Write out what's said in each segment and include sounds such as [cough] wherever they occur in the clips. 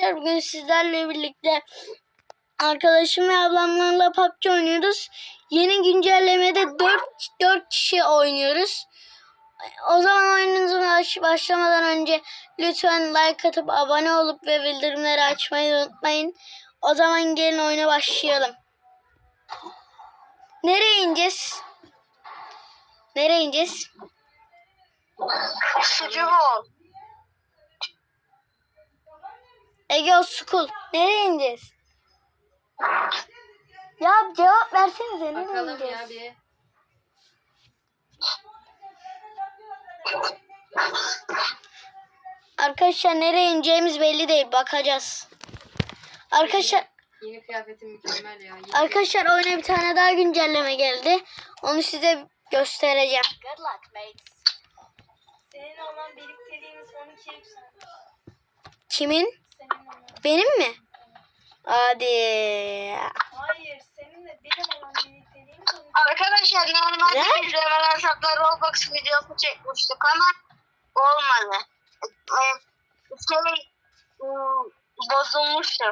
Arkadaşlar bugün sizlerle birlikte arkadaşım ve ablamlarla PUBG oynuyoruz. Yeni güncellemede 4 4 kişi oynuyoruz. O zaman oyunumuza baş- başlamadan önce lütfen like atıp abone olup ve bildirimleri açmayı unutmayın. O zaman gelin oyuna başlayalım. Nereye ineceğiz? Nereye ineceğiz? Sucu Ege School. Nereye ineceğiz? Ya cevap versenize nereye Bakalım ineceğiz? ya bir. Arkadaşlar nereye ineceğimiz belli değil. Bakacağız. Arkadaşlar Yeni kıyafetim mükemmel ya. Yeni arkadaşlar oyuna bir tane daha güncelleme geldi. Onu size göstereceğim. Good luck, mates. Senin olan birlikteliğimiz 12'ye yükseldi. Kimin? Benim mi? Hadi. Hayır, seninle benim olan birlikteliğimiz 12'ye Arkadaşlar normalde Ne? biz Level Hesaplar Roblox videosu çekmiştik ama olmadı. Ee, şey ım, bozulmuştu.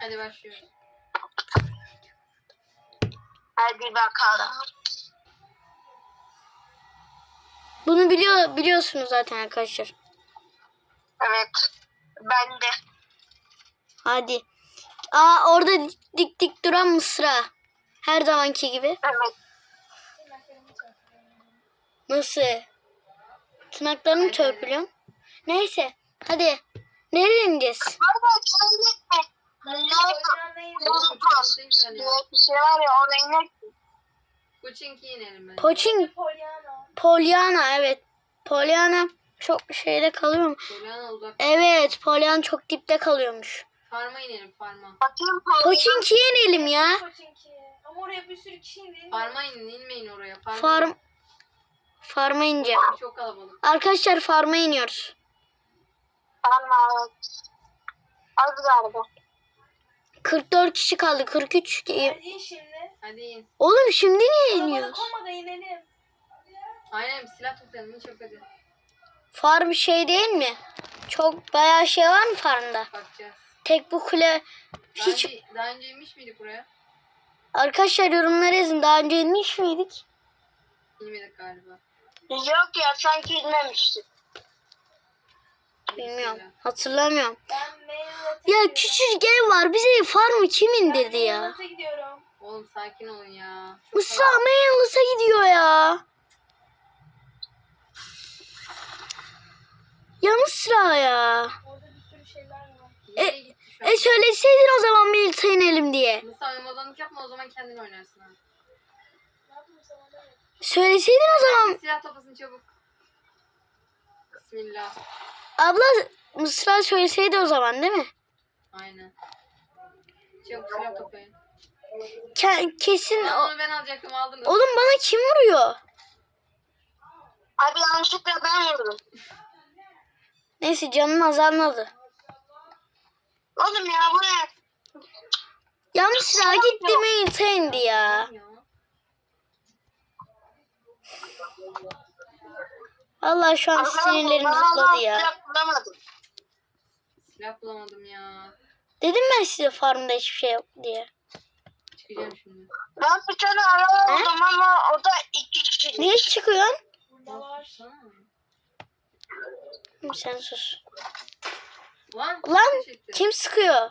Hadi başlıyoruz. Hadi bakalım. Bunu biliyor biliyorsunuz zaten arkadaşlar. Evet. Ben de. Hadi. Aa orada dik dik duran mısra. Her zamanki gibi. Evet. Nasıl? Tırnaklarını törpülüyorum. Neyse. Hadi. Nereye ineceğiz? Bir şey var ya oraya inek. Kuçinki inelim ben. Poçin. Polyana. Polyana evet. Polyana çok şeyde kalıyor mu? Uzak. Evet Polyana çok dipte kalıyormuş. Farma inelim farma. Bakayım Poçinki'ye inelim ya. Pochinki. Ama oraya bir sürü kişi indi. Farma inin inmeyin oraya. Farma. Farm Farma ineceğim. Çok kalabalık. Arkadaşlar farma iniyoruz. Tamam. Az galiba. 44 kişi kaldı. 43. ki- Hadi in şimdi. Hadi in. Oğlum şimdi niye iniyoruz? olma da inelim. Aynen bir silah toplayalım. in Çok hadi. Farm şey değil mi? Çok bayağı şey var mı farmda? Bakacağız. Tek bu kule Daha, hiç önce, daha önce inmiş miydik buraya? Arkadaşlar yorumlara yazın. Daha önce inmiş miydik? İnmedik galiba. Yok ya sanki inmemiştik. Bilmiyorum. Hatırlamıyorum. Ben Ya küçücük ev var. Bize farmı kim Ben indirdi ya? Mainland'a gidiyorum. Oğlum sakin olun ya. Çok Mısra Mayalıs'a gidiyor ya. Ya Mısra ya. Orada bir sürü şeyler var. Nereye gitti şu an? E söyleseydin o zaman Melit'e inelim diye. Musa oymadanlık yapma o zaman kendin oynarsın ha. Ne yapayım sana da? Söyleseydin o zaman. Silah toplasın çabuk. Bismillah. Abla Mısra söyleseydi o zaman değil mi? Aynen. Çabuk silah toplayın. Ke- kesin o- Onu ben alacaktım aldınız. Oğlum bana kim vuruyor? Abi yanlışlıkla ben vurdum. Neyse canım azalmadı. Oğlum ya bu ne? Ya Mısra gitti Melit'e indi ya. Vallahi şu an sinirlerim zıpladı ya. silah bulamadım. Silah bulamadım ya. Dedim ben size farmda hiçbir şey yok diye. Çıkacağım şimdi. Ben bir tane araba buldum ama o da iki kişi. Niye çıkıyorsun? Sen sus. Lan. Lan kim sıkıyor?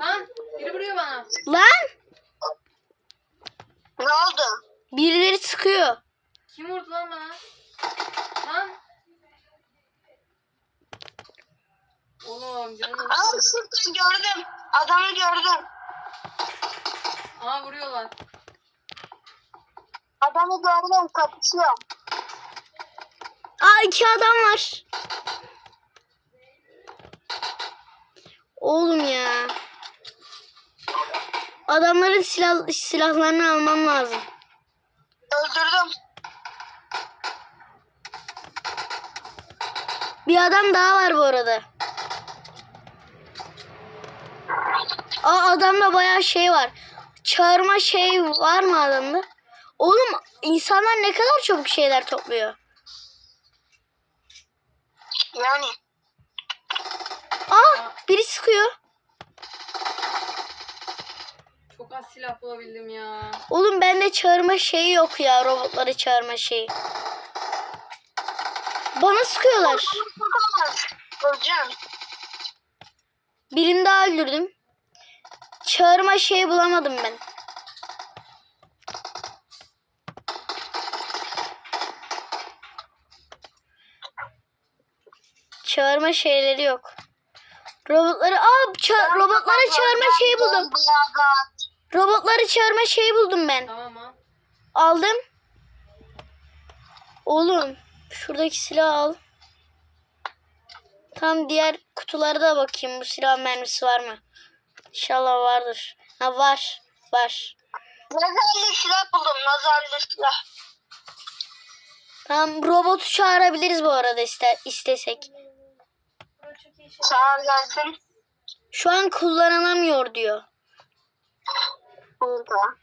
Lan biri vuruyor bana. Lan Ne oldu? birileri sıkıyor. Kim vurdu lan bana? Lan. Oğlum canım. Sıktı gördüm. Adamı gördüm. Aa vuruyorlar. Adamı gördüm kapışıyor. Aa iki adam var. Oğlum ya. Adamların silah silahlarını almam lazım. Öldürdüm. Bir adam daha var bu arada. Aa adamda bayağı şey var. Çağırma şey var mı adamda? Oğlum insanlar ne kadar çabuk şeyler topluyor. Yani. Aa biri sıkıyor. Çok az silah bulabildim ya. Oğlum bende çağırma şeyi yok ya robotları çağırma şeyi. Bana sıkıyorlar. Öleceğim. Birini daha öldürdüm. Çağırma şeyi bulamadım ben. Çağırma şeyleri yok. Robotları aa ça- robotları çağırma şeyi buldum. Robotları çağırma şeyi buldum ben. Tamam ha. Aldım. Oğlum şuradaki silahı al. Tam diğer kutulara da bakayım bu silah mermisi var mı? İnşallah vardır. Ha var. Var. Nazarlı silah buldum. Nazarlı silah. Tamam robotu çağırabiliriz bu arada iste istesek. Çağır gelsin. Şu an kullanılamıyor diyor. Burada.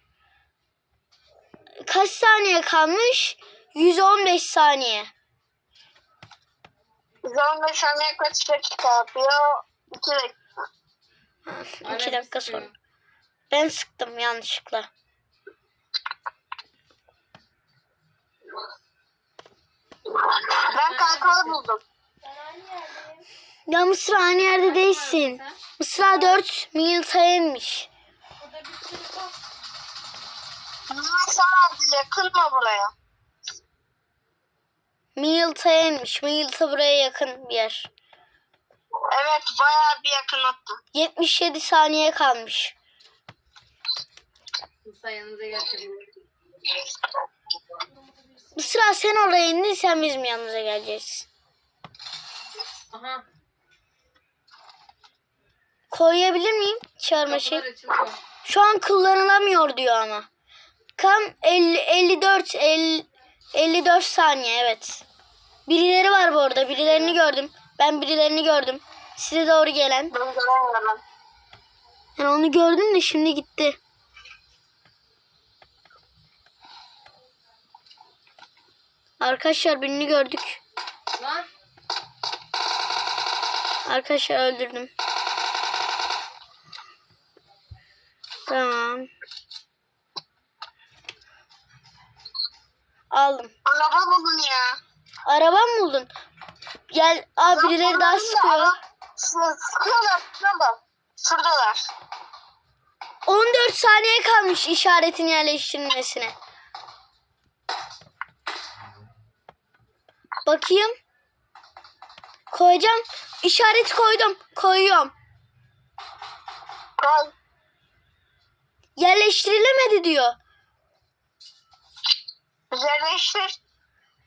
Kaç saniye kalmış? 115 saniye. 115 saniye kaç dakika yapıyor? 2 dakika. 2 bir dakika sonra. Ben sıktım yanlışlıkla. Ben kankalı buldum. Ya Mısır aynı yerde değilsin. Mısra 4 Milta'ya inmiş. Burada bir sürü bak. Niye sana yakın mı buraya? Milta'ya inmiş. Milta buraya yakın bir yer. Evet bayağı bir yakın attı. 77 saniye kalmış. Musa yanınıza gelecek. Mısra sen oraya indin sen bizim yanımıza geleceğiz. Aha. Koyabilir miyim? Çağırma şey. Açılıyor. Şu an kullanılamıyor diyor ama. Kam 50, 54 50, 54 saniye evet. Birileri var bu arada. Birilerini gördüm. Ben birilerini gördüm. Size doğru gelen. Ben göremiyorum. Yani onu gördüm de şimdi gitti. Arkadaşlar birini gördük. Lan. Arkadaşlar öldürdüm. Tamam. Aldım. Araba bulun ya. Araba mı buldun? Gel. Aa birileri daha sıkıyor. Sıkıyorlar sıkıyorlar. Şuradalar. 14 saniye kalmış işaretin yerleştirilmesine. Bakayım. Koyacağım. İşaret koydum. Koyuyorum. Koy. Yerleştirilemedi diyor. Üzerleştir.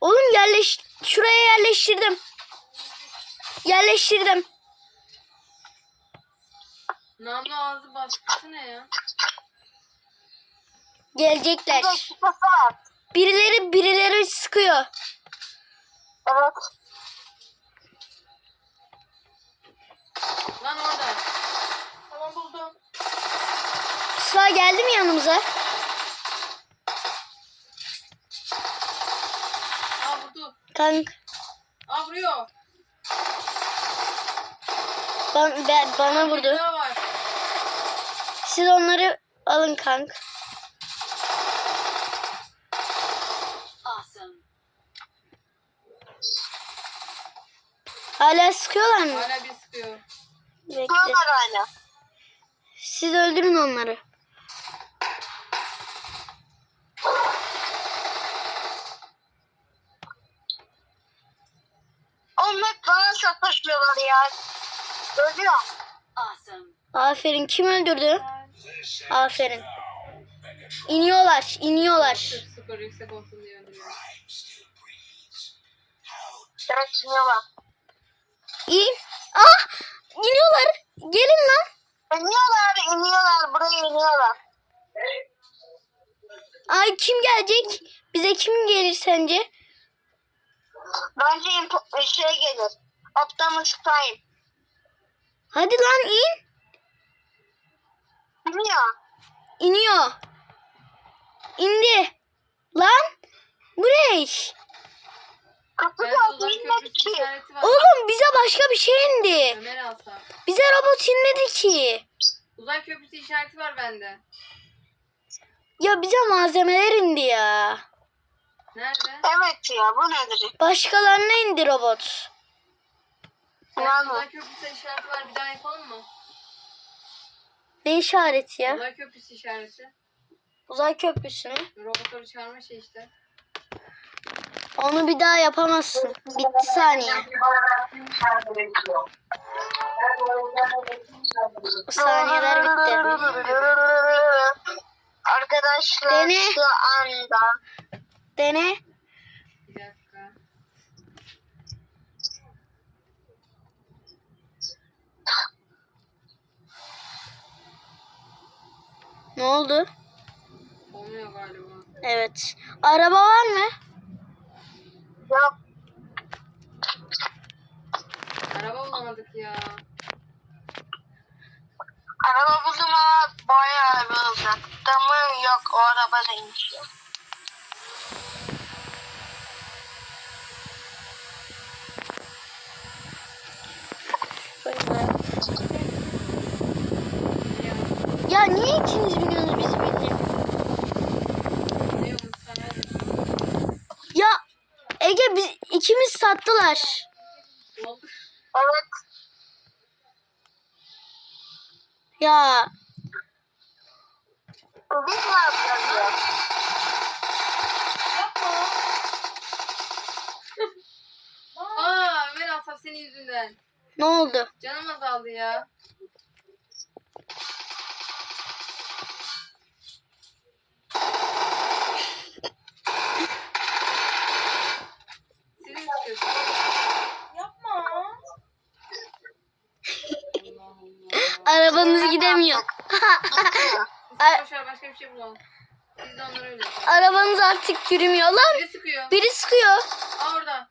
Oğlum yerleş şuraya yerleştirdim. Yerleştirdim. Namlu ağzı baskısı ne ya? Gelecekler. Bir dakika saat. Birileri birileri sıkıyor. Evet. Lan orada. Tamam buldum. Sıra geldi mi yanımıza? Aa vurdu. Kank. Aa vuruyor. Ban, ben, bana vurdu. Siz onları alın kank. Hala sıkıyorlar mı? Hala bir sıkıyor. Bekle. Hala. Siz öldürün onları. Onlar bana sataşıyorlar ya. Ölüyor. Aferin. Kim öldürdü? Aferin. İniyorlar. iniyorlar. Skor yüksek olsun diye öldürüyor. Evet iniyorlar. İn. Ah! İniyorlar. Gelin lan. İniyorlar, iniyorlar. Buraya iniyorlar. Ay kim gelecek? Bize kim gelir sence? Bence şey gelir. Optimus Prime. Hadi lan in. İniyor. İniyor. İndi. Kutu Bende da uzay bilmedi köprüsü ki. işareti var. Oğlum bize başka bir şey indi. Ömer alsa. Bize robot inmedi ki. Uzay köprüsü işareti var bende. Ya bize malzemeler indi ya. Nerede? Evet ya bu nedir? Başkalarına indi robot. Yani. uzay köprüsü işareti var. Bir daha yapalım mı? Ne işareti ya? Uzay köprüsü işareti. Uzay köprüsünü. Robotları çağırma şey işte. Onu bir daha yapamazsın. Bitti saniye. Saniyeler bitti. Arkadaşlar Dene. şu anda Dene. Bir dakika. Ne oldu? Olmuyor galiba. Evet. Araba var mı? yok Araba bulamadık ya. araba buldum ama bayağı bir uzakta mı yok o araba değilmiş. Ya. Ya niye ikiniz biniyorsunuz bizi sana. Ya Ege biz ikimiz sattılar. Evet Ya biz ne yapacağız ya? Aa Ömer Asaf senin yüzünden. ne oldu? Canım azaldı ya. Gidemiyor. Biz boşver başka bir şey bulalım. Biz de onları öyle yapalım. Arabanız artık yürümüyor lan. Biri sıkıyor. Biri sıkıyor. Aa orada.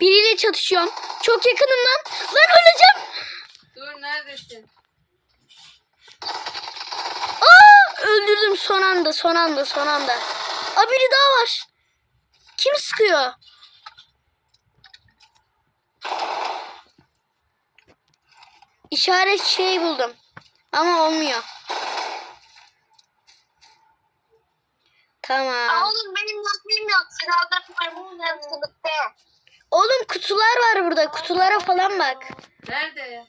Biriyle çatışıyorum. Çok yakınım lan. Lan öleceğim. Dur neredesin? Aa, öldürdüm son anda son anda son anda. Aa biri daha var. Kim sıkıyor? İşaret şey buldum. Ama olmuyor. Tamam. Oğlum benim nasibim yok. Silahlarım var bunun hepsi bitti. Oğlum kutular var burada. Kutulara falan bak. Nerede?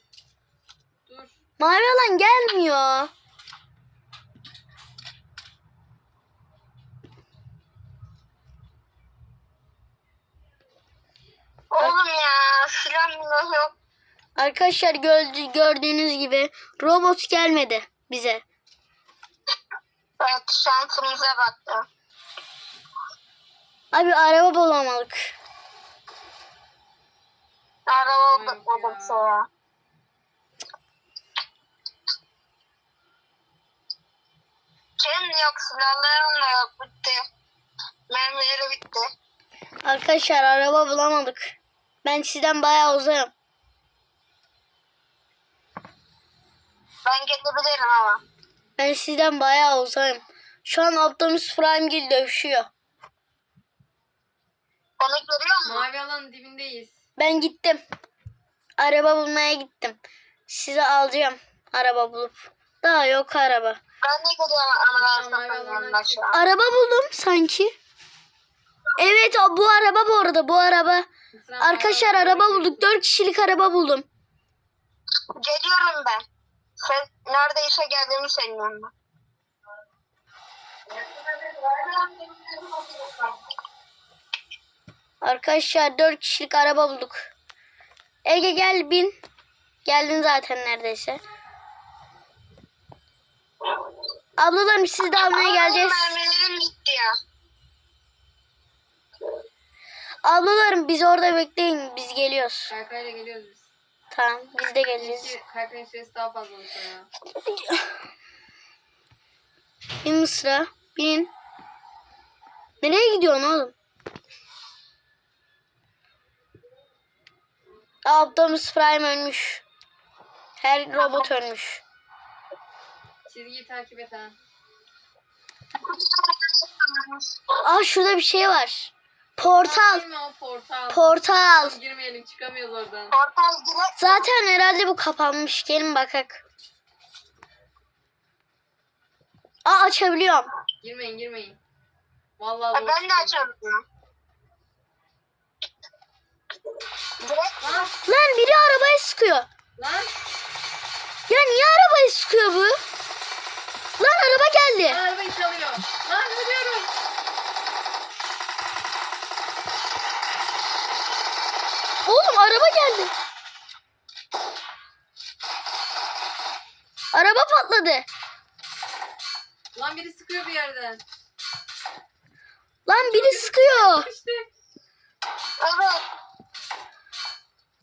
Dur. Mavi alan gelmiyor. Oğlum ya silahım yok. Arkadaşlar gördü- gördüğünüz gibi robot gelmedi bize. Evet şansımıza baktı. Abi araba bulamadık. Araba bulduk ya. sonra. Senin yok silahların da yok bitti. Mermileri bitti. Arkadaşlar araba bulamadık. Ben sizden bayağı uzağım. Ben gelebilirim ama. Ben sizden bayağı uzağım. Şu an Optimus Prime Gil dövüşüyor. Onu görüyor musun? Mavi alanın dibindeyiz. Ben gittim. Araba bulmaya gittim. Size alacağım araba bulup. Daha yok araba. Ben de geliyorum ama ben yanına şu an. Araba buldum sanki. Evet o bu araba bu arada bu araba. Arkadaşlar araba bulduk. 4 kişilik araba buldum. Geliyorum ben. Sen neredeyse geldiğimi senin yanına. Arkadaşlar 4 kişilik araba bulduk. Ege gel bin. Geldin zaten neredeyse. Ablalarım siz de almaya geleceğiz. Mermilerim bitti ya. Ablalarım biz orada bekleyin. Biz geliyoruz. Kaykayla geliyoruz biz. Tamam biz de geleceğiz. Çünkü kaykayın süresi daha fazla olsa ya. Bin Mısra. Binin. Nereye gidiyorsun oğlum? Optimus Prime ölmüş. Her robot ölmüş. Çizgiyi takip et ha. Aa şurada bir şey var. Portal. O portal. Portal. Girmeyelim çıkamıyoruz oradan. Portal direkt Zaten herhalde bu kapanmış. Gelin bakak. Aa açabiliyorum. Girmeyin girmeyin. Vallahi zor ben de açamıyorum. Direkt Lan Lan biri arabayı sıkıyor. lan. Ya niye arabayı sıkıyor bu? Lan araba geldi. Lan arabayı çalıyor. Lan ölüyorum. Oğlum araba geldi. Araba patladı. Lan biri sıkıyor bir yerden. Lan biri sıkıyor. İşte. evet.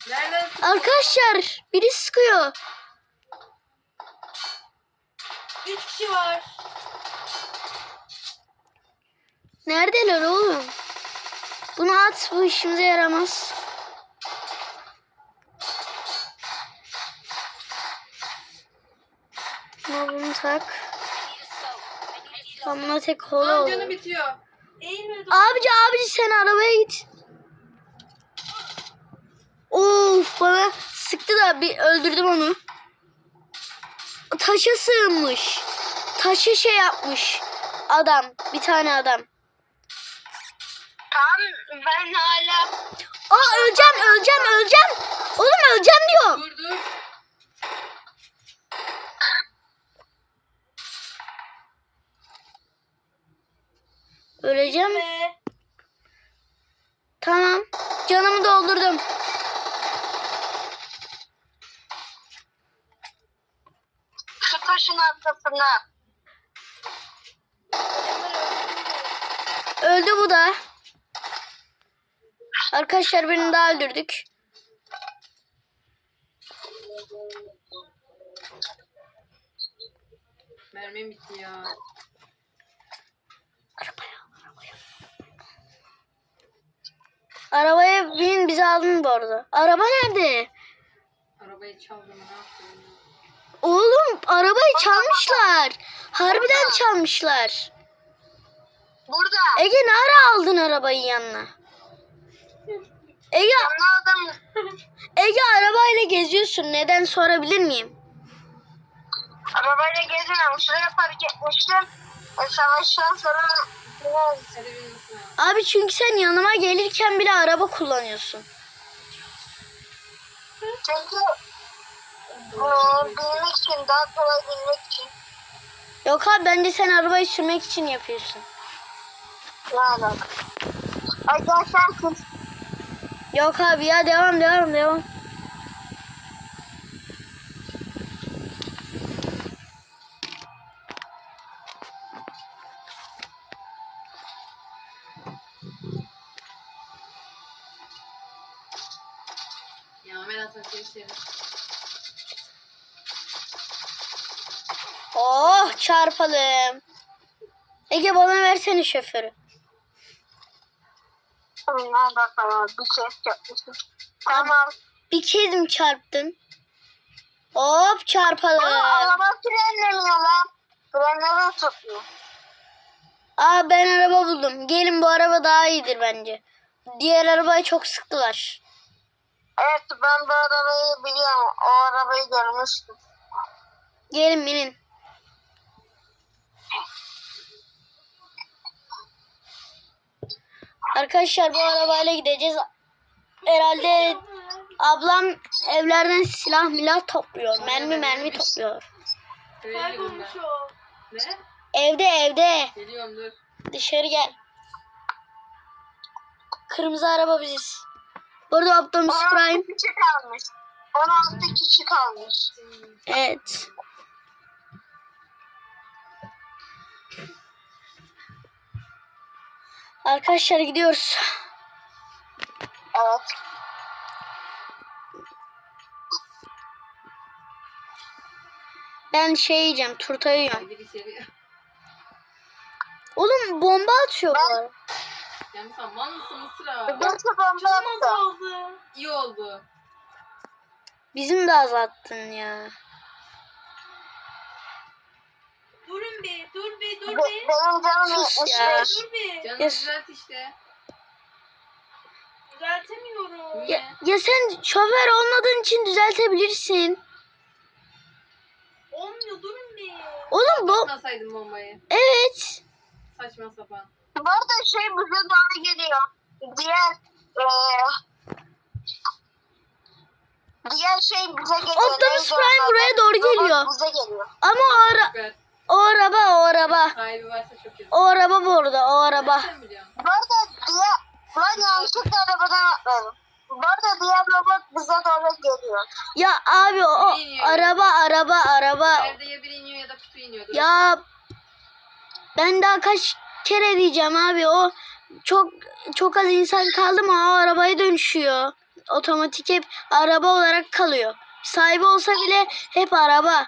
Nereden? Arkadaşlar biri sıkıyor. Üç kişi var. Neredeler oğlum? Bunu at bu işimize yaramaz. Buna bunu tak. Ben buna tek kola olur. canı bitiyor. Abici abici sen arabaya git. Of bana sıktı da bir öldürdüm onu. Taşa sığınmış. Taşa şey yapmış. Adam. Bir tane adam. Tamam ben hala Aa öleceğim öleceğim öleceğim. Oğlum öleceğim diyor. Dur dur. Öleceğim. Ve Tamam. Canımı doldurdum. şu taşın arkasına. Öldü bu da. Arkadaşlar birini daha öldürdük. Mermim bitti ya. Arabaya bin bizi aldın bu arada. Araba nerede? Arabayı çaldım ne yaptım? Oğlum arabayı çalmışlar. Harbiden çalmışlar. Burada. Ege ne ara aldın arabayı yanına? Ege, Anladım. [laughs] Ege arabayla geziyorsun. Neden sorabilir miyim? Arabayla geziyorum. Şuraya park etmiştim. E, savaştan sonra Abi çünkü sen yanıma gelirken bile araba kullanıyorsun. Çünkü e, bilmek için, daha kolay bilmek için. Yok abi bence sen arabayı sürmek için yapıyorsun. Ne alaka? Kız. Yok abi ya devam devam devam. Sevdim. Oh çarpalım. Ege bana versene şoförü. Ne bakalım bir ses yapmışım. Tamam. Bir kez mi çarptın? Hop çarpalım. Ama araba frenlemiyor lan. Frenleri tutmuyor. Aa ben araba buldum. Gelin bu araba daha iyidir bence. Diğer arabayı çok sıktılar. Evet ben bu arabayı biliyorum. O arabayı görmüştüm. Gelin binin. Arkadaşlar bu arabayla gideceğiz. Herhalde ablam evlerden silah milah topluyor. Mermi mermi topluyor. Kaybolmuş o. Ne? Evde evde. Geliyorum dur. Dışarı gel. Kırmızı araba biziz. Burada Optimus 16 Prime. kişi kalmış. 16 kişi kalmış. Evet. Arkadaşlar gidiyoruz. Evet. Ben şey yiyeceğim, turta yiyorum. Oğlum bomba atıyorlar. Yani sen mal mısın Mısra? Nasıl bomba Çok attı? oldu. İyi oldu. Bizim de azalttın ya. Durun bir, dur bir, dur Be- bir. benim canım Sus 75. ya. Dur bir. Canım Yes. düzelt işte. Düzeltemiyorum. Ya, ya sen şoför olmadığın için düzeltebilirsin. Olmuyor, durun bir. Oğlum bu Atmasaydın bombayı. evet. Saçma sapan. Bu arada şey bize doğru geliyor. Diğer eee diğer şey bize geliyor. Optimus Prime buraya doğru geliyor. Bize geliyor. Ama o, ara, o araba o araba. Sahibi varsa çok kötü. O araba bu arada o araba. Nereden biliyorsun? Bu arada diğer lan yanlışlıkla arabadan atladım. Bu arada diğer robot bize doğru geliyor. Ya abi o, o araba araba araba. Yerde ya biri iniyor ya da kutu iniyor. Ya ben daha kaç kere diyeceğim abi o çok çok az insan kaldı mı o arabaya dönüşüyor. Otomatik hep araba olarak kalıyor. Sahibi olsa bile hep araba.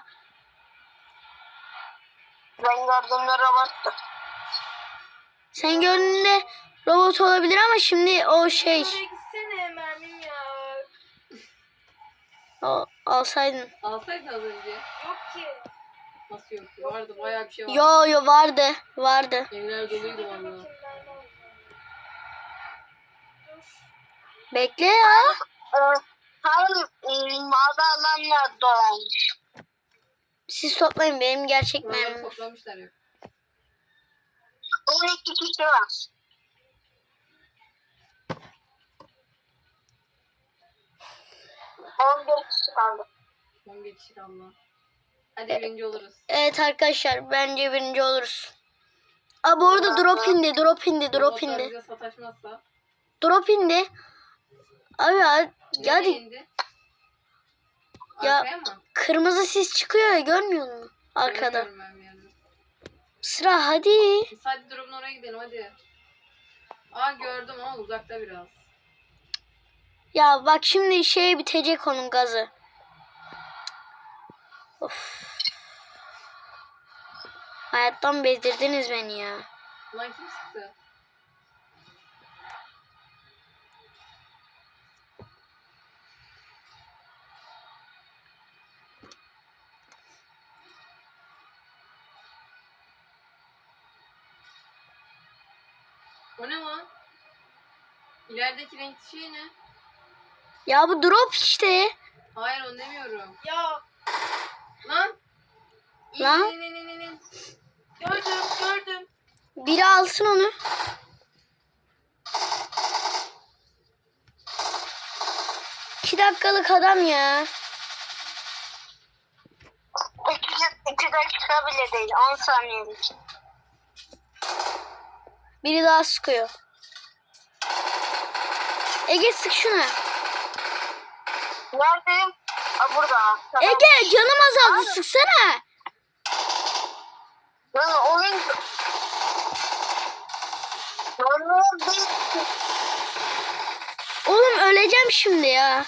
Ben gördüğümde robottu. Sen gördüğünde robot olabilir ama şimdi o şey Oraya gitsene mermim ya. o, alsaydın. Alsaydın az önce. Yok ki. Nasıl yok? Vardı bayağı bir şey vardı. Yo yo vardı vardı. Evler doluydu valla. Bekle ya. Ee, Hayır, e, mavi alanlar dolanmış. Siz toplayın benim gerçek mermim. var. toplamışlar yok. 12 kişi var. On bir kişi kaldı. 11 kişi kaldı. Hadi birinci oluruz. Evet arkadaşlar bence birinci oluruz. Aa bu arada drop indi drop indi drop Robotlar indi. bize sataşmazsa. Drop indi. Abi Nereye hadi indi? Ya- Arkaya mı? kırmızı sis çıkıyor ya görmüyor musun? Arkada. Ben. Sıra hadi. Biz hadi drop'un oraya gidelim hadi. Aa gördüm ama uzakta biraz. Ya bak şimdi şey bitecek onun gazı. Of. Hayattan bezdirdiniz beni ya. Lan kim sıktı? O ne lan? İlerideki renk şey ne? Ya bu drop işte. Hayır onu demiyorum. Ya Lan! Lan? in, in, in, in, in. gördüm gördüm. Biri alsın onu. İki dakikalık adam ya. İki, iki dakika bile değil. 10 saniyelik. Biri daha sıkıyor. Ege sık şuna. Neredeyim? Aa, burada. Tamam. Ege canım azaldı sıksana. Lan oyun... Oğlum öleceğim şimdi ya.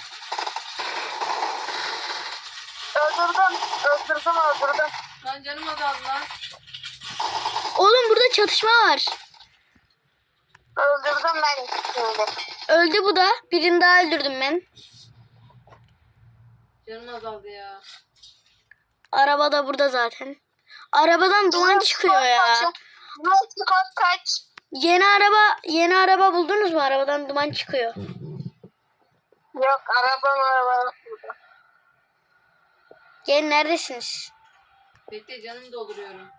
Öldürdüm. Öldürdüm öldürdüm. Lan canım azaldı lan. Oğlum burada çatışma var. Öldürdüm ben şimdi. Öldü bu da. Birini daha öldürdüm ben. Canım azaldı ya. Araba da burada zaten. Arabadan duman çıkıyor ya. Nasıl kaç kaç? Yeni araba yeni araba buldunuz mu? Arabadan duman çıkıyor. Yok arabam araba. burada. Gelin neredesiniz? Bekle canımı dolduruyorum.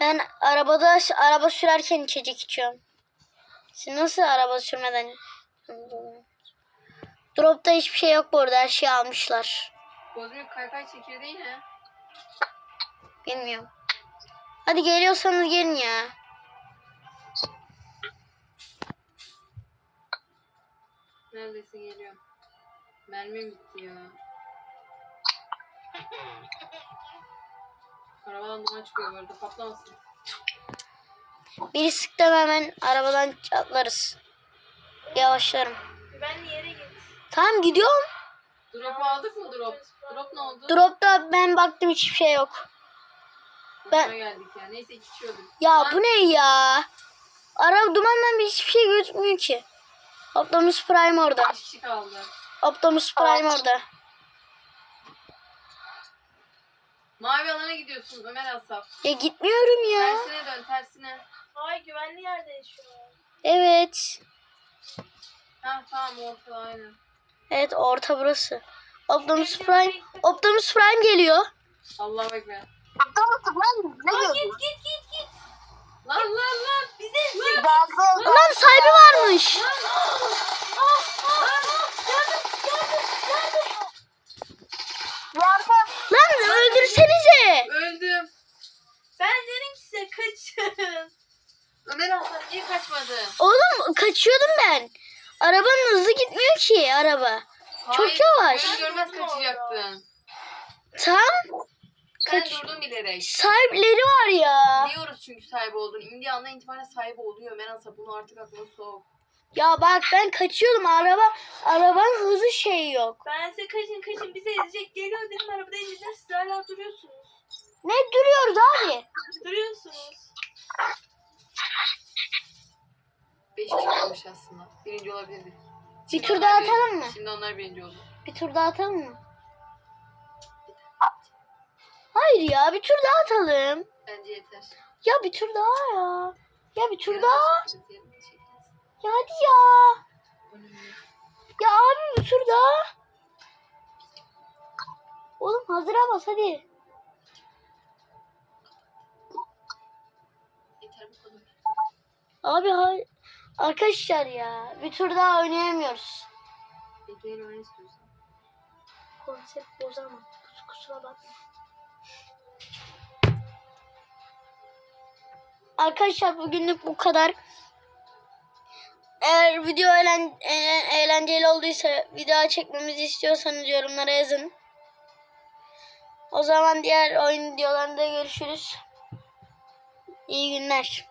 Ben arabada araba sürerken içecek içiyorum. Siz nasıl araba sürmeden? Drop'ta hiçbir şey yok bu arada. Her şeyi almışlar. Kozmik kaykay çekirdeği ne? Bilmiyorum. Hadi geliyorsanız gelin ya. Neredeyse geliyorum. Mermim bitti ya. Arabadan duman çıkıyor bu arada patlamasın. Biri sıktım hemen arabadan atlarız. Yavaşlarım. Güvenli yere git. Tamam gidiyorum. Drop aldık mı drop? Drop ne oldu? Drop'ta ben baktım hiçbir şey yok. ben- Boşuna geldik ya. Neyse öldük. Ya Lan, bu ne ya? Araba dumandan bir hiçbir şey gözükmüyor ki. Optimus Prime orada. Kişi kaldı. Optimus Prime orada. Mavi alana gidiyorsun Ömer Asaf. Ya gitmiyorum ya. Tersine dön tersine. Ay güvenli yerdeyiz şu an. Evet. Ha tamam orta aynen. Evet orta burası. Optimus Prime. Optimus Prime geliyor. Allahu Ekber. Tamam lan ne diyorsun? git git git git. Lan lan lan. Bize Lan. Dalga Lan sahibi varmış. yardım. Lan öldürsenize. Öldüm. Ben dedim ki size kaçın. Ömer Asaf niye kaçmadı? Oğlum kaçıyordum ben. Arabanın hızlı gitmiyor ki araba. Çok Hayır, yavaş. Görür görmez kaçacaktın. Tam Sen Kaç- durdun bilerek. sahipleri var ya. Biliyoruz çünkü sahibi olduğunu. İndiği andan itibaren sahibi oluyor. Ömer Asaf bunu artık aklına sok. Ya bak ben kaçıyordum araba arabanın hızı şey yok. Ben size kaçın kaçın bize ezecek geliyor dedim arabada ezeceğiz siz hala duruyorsunuz. Ne duruyoruz abi? Duruyorsunuz. Beş kişi olmuş aslında. Birinci olabilirdi. Bir Şimdi tur onlar daha atalım mı? Şimdi onlar birinci oldu. Bir tur daha atalım mı? Hayır ya bir tur daha atalım. Bence yeter. Ya bir tur daha ya. Ya bir tur Yarın daha. Ya hadi ya. Ya abi bir tur daha. Oğlum hazıra bas hadi. Abi hay arkadaşlar ya bir tur daha oynayamıyoruz. Bekleyin öyle istiyorsan. Konsept bozamam. Kusura bakma. Arkadaşlar bugünlük bu kadar. Eğer video eğlen, eğlen- eğlenceli olduysa video çekmemizi istiyorsanız yorumlara yazın. O zaman diğer oyun videolarında görüşürüz. İyi günler.